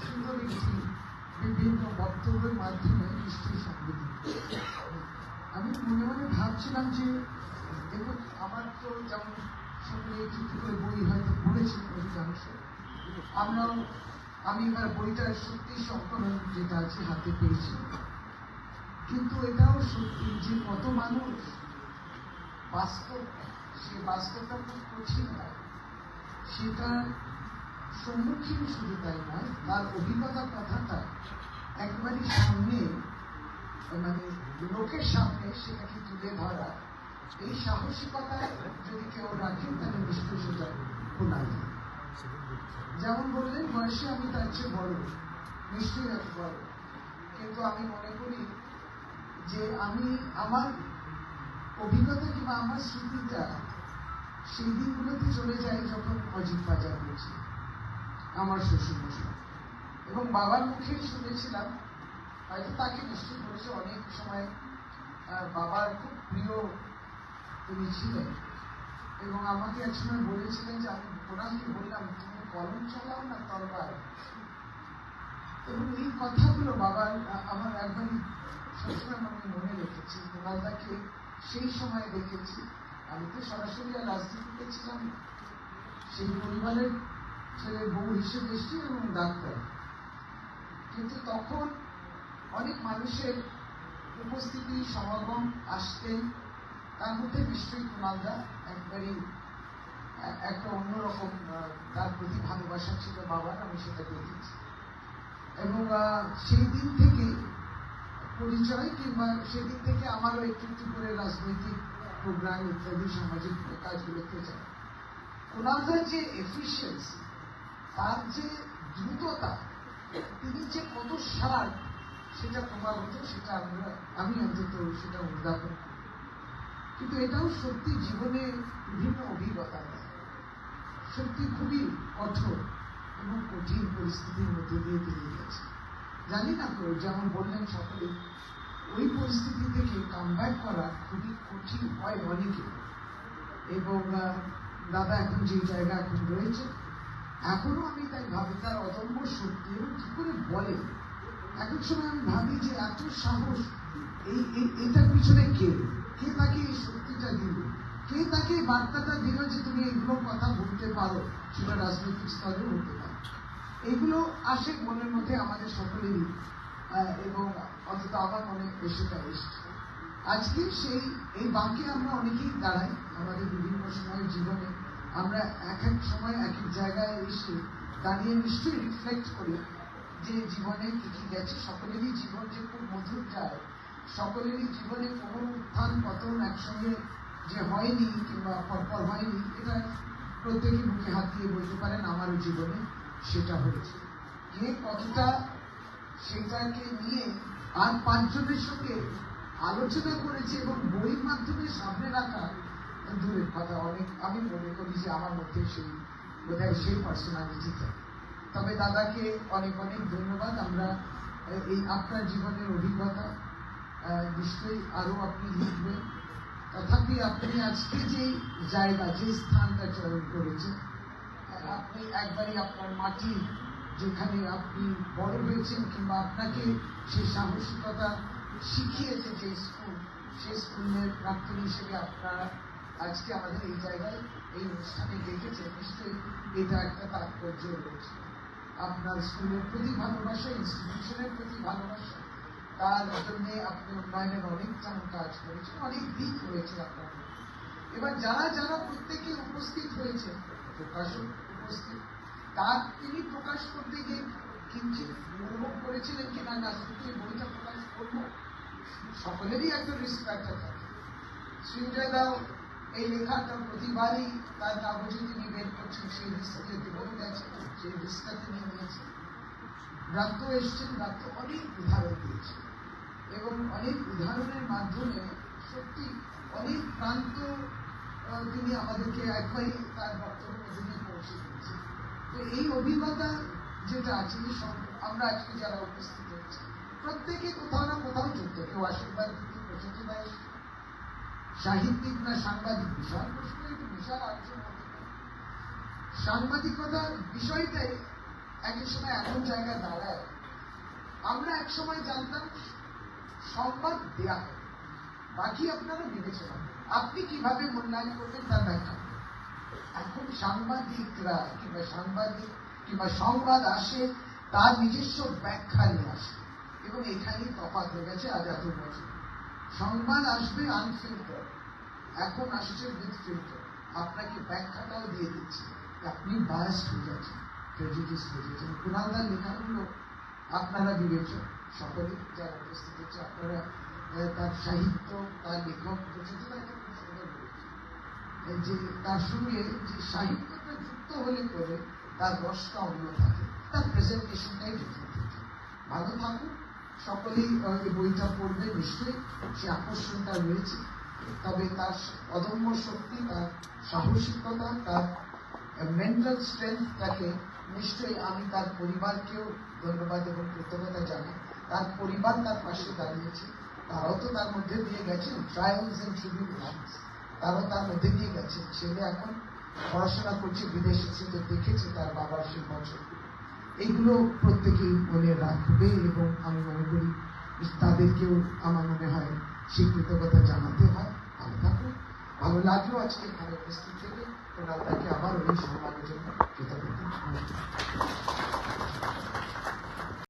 সুন্দর একটি বিভিন্ন বক্তব্যের মাধ্যমে নিশ্চয়ই সঙ্গে আমি মনে মনে ভাবছিলাম যে দেখুন আমার তো যেমন সকলে একটু করে বই হয়তো পড়েছেন অধিকাংশ আমরাও আমি এবার বইটার সত্যি সংকলন যেটা আছে হাতে পেয়েছি কিন্তু এটাও সত্যি যে কত মানুষ বাস্তব সে বাস্তবটা খুব কঠিন হয় সেটার সম্মুখীন শুধু তাই নয়, তার অভিজ্ঞতার কথাটা একবারই সামনে মানে লোকের সামনে সেটাকে তুলে ধরা, এই সাহসিকতা যদি কেউ রাখেন, তাহলে নিশ্চয়ই সেটা খোলা যেমন বললেন, বয়সে আমি তার চেয়ে বড়, নিশ্চয়ই আমি বড়। কিন্তু আমি মনে করি যে আমি আমার অভিজ্ঞতা কিংবা আমার স্মৃতিটা সেই দিনগুলোতে চলে যায় যখন অজিত বাজার হয়েছে আমার শ্বশুর মশাই এবং বাবার মুখে শুনেছিলাম, হয়তো তাকে নিশ্চয়ই বলেছে, অনেক সময় বাবার খুব প্রিয় তিনি ছিলেন। এবং আমাকে একসময় বলেছিলেন যে, আমি প্রণামকে বললাম, তুমি কলম চালাও না তরবার? এবং এই কথাগুলো বাবার আমার একবারই সবসময় আমি মনে রেখেছি। প্রণালদাকে সেই সময় দেখেছি। আমি তো সরাসরি আর রাজনীতিতে ছিলাম সেই পরিবারের ছেলে বউ হিসেবে এসেছি এবং ডাক্তার। কিন্তু তখন অনেক মানুষের উপস্থিতি, সমাগম আসতেন তার মধ্যে নিশ্চয়ই কুণালদা একবারই একটা অন্যরকম তার প্রতি ভালোবাসা ছিল বাবার, আমি সেটা দেখেছি। এবং সেই দিন থেকে পরিচয় কিংবা সেদিন থেকে আমারও একটু একটু করে রাজনৈতিক প্রোগ্রাম ইত্যাদি, সামাজিক কাজগুলোতে যায় কুণালদার যে এফিসিয়েন্সি তার যে দ্রুততা, তিনি যে কত শার্প সেটা ক্রমাগত সেটা আমরা, আমি অন্তত সেটা করি। কিন্তু এটাও সত্যি জীবনে বিভিন্ন অভিজ্ঞতা সত্যি খুবই কঠোর এবং কঠিন পরিস্থিতির মধ্যে দিয়ে পেরিয়ে গেছে জানি না তো, যেমন বললেন সকলে, ওই পরিস্থিতি থেকে কামব্যাক করা খুবই কঠিন হয় অনেকে এবং দাদা এখন যে জায়গা এখন রয়েছে এখনও আমি তাই ভাবি, তার অদম্য শক্তি এবং কি করে বলে? এক এক সময় আমি ভাবি যে এত সাহস, এই এটার পিছনে কে? কে তাকে এই শক্তিটা দিল? কে তাকে বার্তাটা দিল যে তুমি এগুলো কথা বলতে পারো? সেটা রাজনৈতিক স্তরেও হতে পারে। এগুলো আসে মনের মধ্যে আমাদের সকলেরই এবং অন্তত আমার মনে সেটা এসছে। আজকে সেই, এই বাঁকে আমরা অনেকেই দাঁড়াই, আমাদের বিভিন্ন সময়ের জীবনে। আমরা এক এক সময়, এক এক জায়গায় এসে দাঁড়িয়ে নিশ্চয়ই রিফ্লেক্ট করি যে জীবনে কি কি গেছে। সকলেরই জীবন যে খুব মধুর যায়, সকলেরই জীবনে কোনো উত্থান পতন একসঙ্গে যে হয়নি কিংবা পরপর হয়নি, এটা প্রত্যেকে মুখে হাত দিয়ে বলতে পারেন, আমারও জীবনে সেটা হয়েছে। কে কতটা সেটাকে নিয়ে আর পাঁচজনের সঙ্গে আলোচনা করেছে এবং বইয়ের মাধ্যমে সামনে রাখা দূরের কথা অনেক আমি মনে করি যে আমার মধ্যে সেই বোধহয় সেই পার্সোনালিটিটা তবে দাদাকে অনেক অনেক ধন্যবাদ। আমরা এই আপনার জীবনের অভিজ্ঞতা নিশ্চয়ই আরও আপনি লিখবেন। তথাপি আপনি আজকে যে জায়গা যে স্থানটা চয়ন করেছেন আপনি একবারই আপনার মাটি যেখানে আপনি বড় হয়েছেন কিংবা আপনাকে সেই সাহসিকতা শিখিয়েছে যে স্কুল, সেই স্কুলের প্রাক্তন হিসেবে আপনারা আজকে আমাদের এই জায়গায় এই অনুষ্ঠানে দেখেছেন নিশ্চয়ই এটা একটা তাৎপর্য রয়েছে। আপনার স্কুলের প্রতি ভালোবাসা ইনস্টিটিউশনের প্রতি ভালোবাসা, তার জন্য আপনি উন্নয়নের অনেক যেমন কাজ করেছেন, অনেক দিক রয়েছে আপনার এবার যারা যারা প্রত্যেকে উপস্থিত হয়েছে প্রকাশক উপস্থিত, তার তিনি প্রকাশ করতে গিয়ে কিঞ্চিত অনুভব করেছিলেন কিনা না সত্যি বইটা প্রকাশ করব সকলেরই একটা রেসপেক্ট থাকে। শ্রীজয় দাও এই লেখাটা প্রতিবারই তার কাগজে তিনি বের করছেন সেই রিস্কটা যেতে বলে গেছে, সেই রিস্কটা তিনি নিয়েছেন ব্রাত্য এসছেন ব্রাত্য অনেক উদাহরণ দিয়েছে এবং অনেক উদাহরণের মাধ্যমে সত্যি অনেক প্রান্ত তিনি আমাদেরকে একবারই তার বক্তব্যের মধ্যে পৌঁছে দিয়েছেন। তো এই অভিজ্ঞতা যেটা আছে যে আমরা আজকে যারা উপস্থিত হয়েছি, প্রত্যেকে কোথাও না কোথাও যুক্ত, কেউ আশীর্বাদ দিতে প্রতিবাদ সাহিত্যিক না সাংবাদিক, বিশাল প্রশ্ন একটু বিশাল আলোচনা। সাংবাদিকতার বিষয়টাই এক সময় এমন জায়গায় দাঁড়ায় আমরা এক সময় জানতাম, সংবাদ দেয়া বাকি আপনারা বিবেচনা। আপনি কীভাবে মূল্যায়ন করবেন তার ব্যাখ্যা এখন সাংবাদিকরা কিংবা সাংবাদিক কিংবা সংবাদ আসে, তার নিজস্ব ব্যাখ্যা নিয়ে আসে এবং এখানেই তফাৎ হয়ে গেছে আজ এত বছর সংবাদ আসবে আনফিল্টার এখন আসছে উইথ ফিল্টার আপনাকে ব্যাখ্যাটাও দিয়ে দিচ্ছে। আপনি বায়াস্ট হয়ে যাচ্ছেন। প্রেজুডিস হয়ে যাচ্ছেন। কুণালদার লেখাগুলো আপনারা বিবেচন সকলে যারা উপস্থিত হচ্ছে, আপনারা তার সাহিত্য, তার লেখক যে তার সঙ্গে যে সাহিত্যটা যুক্ত হলে করে তার রসটা অন্য থাকে। তার প্রেজেন্টেশনটাই ডিফারেন্ট থাকে ভালো থাকুন। সকলেই এই বইটা পড়বে, নিশ্চয়ই সে আকর্ষণটা রয়েছে। তবে তার অদম্য শক্তি, তার সাহসিকতা, তার মেন্টাল স্ট্রেংথটাকে নিশ্চয়ই আমি তার পরিবারকেও ধন্যবাদ এবং কৃতজ্ঞতা জানাই। তার পরিবার তার পাশে দাঁড়িয়েছে, তারাও তো তার মধ্যে দিয়ে গেছেন। ট্রায়ালস এন্ড ট্রিবিউশনস তারাও তার মধ্যে দিয়ে গেছেন। ছেলে এখন পড়াশোনা করছে, বিদেশে, সে তো দেখেছে তার বাবার সেই বছর। এইগুলো প্রত্যেকেই মনে রাখবে এবং আমি মনে করি তাদেরকেও আমার মনে হয় সেই কৃতজ্ঞতা জানাতে হয়। ভালো থাকুন। ভালো লাগল আজকে এখানে উপস্থিত থেকে। তাকে আবার ওই সম্মানের জন্য কৃতজ্ঞতা